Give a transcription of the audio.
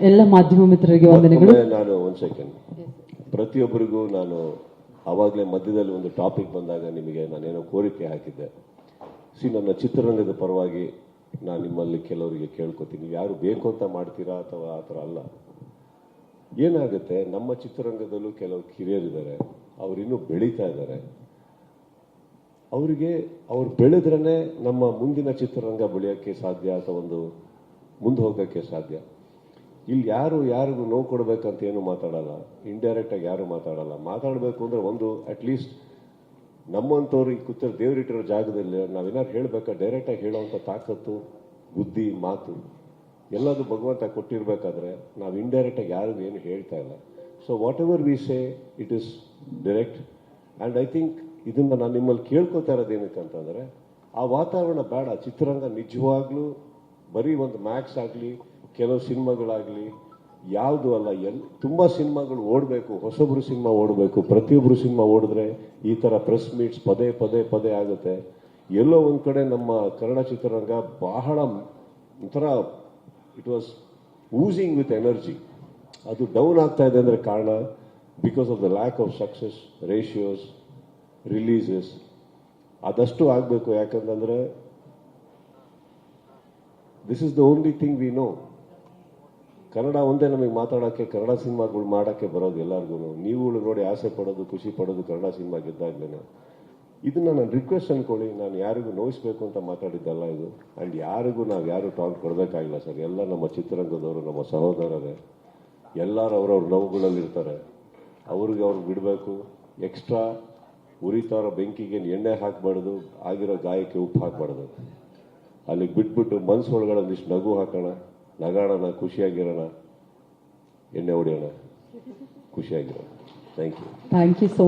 ಎಲ್ಲ ಮಾಧ್ಯಮ ಮಿತ್ರರಿಗೆ ವಂದನೆಗಳು. ನಾನು ಒಂದು ಸೆಕೆಂಡ್ ಪ್ರತಿಯೊಬ್ಬರಿಗೂ ನಾನು ಆವಾಗಲೇ ಮಧ್ಯದಲ್ಲಿ ಒಂದು ಟಾಪಿಕ್ ಬಂದಾಗ ನಿಮಗೆ ನಾನೇನೋ ಕೋರಿಕೆ ಹಾಕಿದ್ದೆ. ಸಿ ನನ್ನ ಚಿತ್ರರಂಗದ ಪರವಾಗಿ ನಾನು ನಿಮ್ಮಲ್ಲಿ ಕೆಲವರಿಗೆ ಕೇಳ್ಕೊತೀನಿ. ನೀವು ಯಾರು ಬೇಕು ಅಂತ ಮಾಡ್ತೀರಾ ಅಥವಾ ಆ ಥರ ಅಲ್ಲ? ಏನಾಗುತ್ತೆ? ನಮ್ಮ ಚಿತ್ರರಂಗದಲ್ಲೂ ಕೆಲವು ಕಿರಿಯರಿದ್ದಾರೆ. ಅವರಿನ್ನೂ ಇನ್ನೂ ಬೆಳೀತಾ ಇದ್ದಾರೆ. ಅವರಿಗೆ ಅವ್ರು ಬೆಳೆದ್ರೇ ನಮ್ಮ ಮುಂದಿನ ಚಿತ್ರರಂಗ ಬೆಳೆಯೋಕ್ಕೆ ಸಾಧ್ಯ ಅಥವಾ ಒಂದು ಮುಂದೆ ಹೋಗೋಕ್ಕೆ ಸಾಧ್ಯ. ಇಲ್ಲಿ ಯಾರು ಯಾರಿಗೂ ನೋವು ಕೊಡಬೇಕಂತ ಏನು ಮಾತಾಡಲ್ಲ. ಇಂಡೈರೆಕ್ಟ್ ಆಗಿ ಯಾರು ಮಾತಾಡಲ್ಲ. ಮಾತಾಡಬೇಕು ಅಂದ್ರೆ ಒಂದು ಅಟ್ಲೀಸ್ಟ್ ನಮ್ಮಂಥವ್ರು ಈ ಕೂತ ದೇವರಿಟ್ಟಿರೋ ಜಾಗದಲ್ಲಿ ನಾವೇನಾದ್ರು ಹೇಳಬೇಕಾ? ಡೈರೆಕ್ಟ್ ಆಗಿ ಹೇಳೋವಂಥ ತಾಕತ್ತು, ಬುದ್ಧಿ, ಮಾತು ಎಲ್ಲದು ಭಗವಂತ ಕೊಟ್ಟಿರಬೇಕಾದ್ರೆ ನಾವು ಇಂಡೈರೆಕ್ಟ್ ಆಗಿ ಯಾರಿಗೂ ಏನು ಹೇಳ್ತಾ ಇಲ್ಲ. So what ever we say it is direct and I think ಇದನ್ನು ನಾನು ನಿಮ್ಮಲ್ಲಿ ಕೇಳ್ಕೊತಾ ಇರೋದು ಏನಕ್ಕೆ ಅಂತಂದ್ರೆ, ಆ ವಾತಾವರಣ ಬೇಡ. ಚಿತ್ರರಂಗ ನಿಜವಾಗ್ಲೂ ಬರೀ ಒಂದು ಮ್ಯಾಕ್ಸ್ ಆಗಲಿ ಕೆಲವು ಸಿನಿಮಾಗಳಾಗಲಿ, ಯಾವುದು ಅಲ್ಲ, ಎಲ್, ತುಂಬ ಸಿನಿಮಾಗಳು ಓಡಬೇಕು, ಹೊಸಬ್ರು ಸಿನಿಮಾ ಓಡಬೇಕು ಪ್ರತಿಯೊಬ್ಬರು ಸಿನಿಮಾ ಓಡಿದ್ರೆ ಈ ಥರ ಪ್ರೆಸ್ ಮೀಟ್ಸ್ ಪದೇ ಪದೇ ಪದೇ ಆಗುತ್ತೆ. ಎಲ್ಲೋ ಒಂದು ಕಡೆ ನಮ್ಮ ಕನ್ನಡ ಚಿತ್ರರಂಗ ಬಹಳ ಒಂಥರ it was losing with energy ಅದು ಡೌನ್ ಆಗ್ತಾ ಇದೆ ಅಂದರೆ ಕಾರಣ because of the lack of success ratios releases ಅದಷ್ಟು ಆಗಬೇಕು ಯಾಕಂತಂದರೆ this is the only thing we know Kannada ಒಂದೇ ನಮಗೆ ಮಾತಾಡೋಕ್ಕೆ, ಕನ್ನಡ ಸಿನಿಮಾಗಳು ಮಾಡೋಕ್ಕೆ ಬರೋದು ಎಲ್ಲರಿಗೂ ನೀವುಗಳು ನೋಡಿ ಆಸೆ ಪಡೋದು, ಖುಷಿ ಪಡೋದು ಕನ್ನಡ ಸಿನಿಮಾ ಗೆದ್ದಾಗ್ಲೇ ಇದನ್ನ ನಾನು ರಿಕ್ವೆಸ್ಟ್ ಅನ್ಕೊಳ್ಳಿ, ನಾನು ಯಾರಿಗೂ ನೋಯಿಸ್ಬೇಕು ಅಂತ ಮಾತಾಡಿದ್ದಲ್ಲ ಇದು. ಆ್ಯಂಡ್ ಯಾರಿಗೂ ನಾವು ಯಾರು ಟಾಂಗ್ ಕೊಡಬೇಕಾಗಿಲ್ಲ ಸರ್. ಎಲ್ಲ ನಮ್ಮ ಚಿತ್ರರಂಗದವರು, ನಮ್ಮ ಸಹೋದರರೇ, ಎಲ್ಲರೂ ಅವರವ್ರ ನೋವುಗಳಲ್ಲಿ ಇರ್ತಾರೆ. ಅವ್ರಿಗೆ ಅವ್ರಿಗೆ ಬಿಡಬೇಕು. ಎಕ್ಸ್ಟ್ರಾ ಉರಿತಾರೋ ಬೆಂಕಿಗೆ ಎಣ್ಣೆ ಹಾಕಬಾರ್ದು, ಆಗಿರೋ ಗಾಯಕ್ಕೆ ಉಪ್ಪು ಹಾಕಬಾರ್ದು. ಅಲ್ಲಿಗೆ ಬಿಟ್ಬಿಟ್ಟು ಮನ್ಸು ಒಳಗಡೆ ಒಂದಿಷ್ಟು ನಗು ಹಾಕೋಣ. ನಗಾಡೋಣ ಖುಷಿಯಾಗಿರೋಣ ಎಣ್ಣೆ ಹೊಡೆಯೋಣ ಖುಷಿಯಾಗಿರೋಣ. Thank you thank you so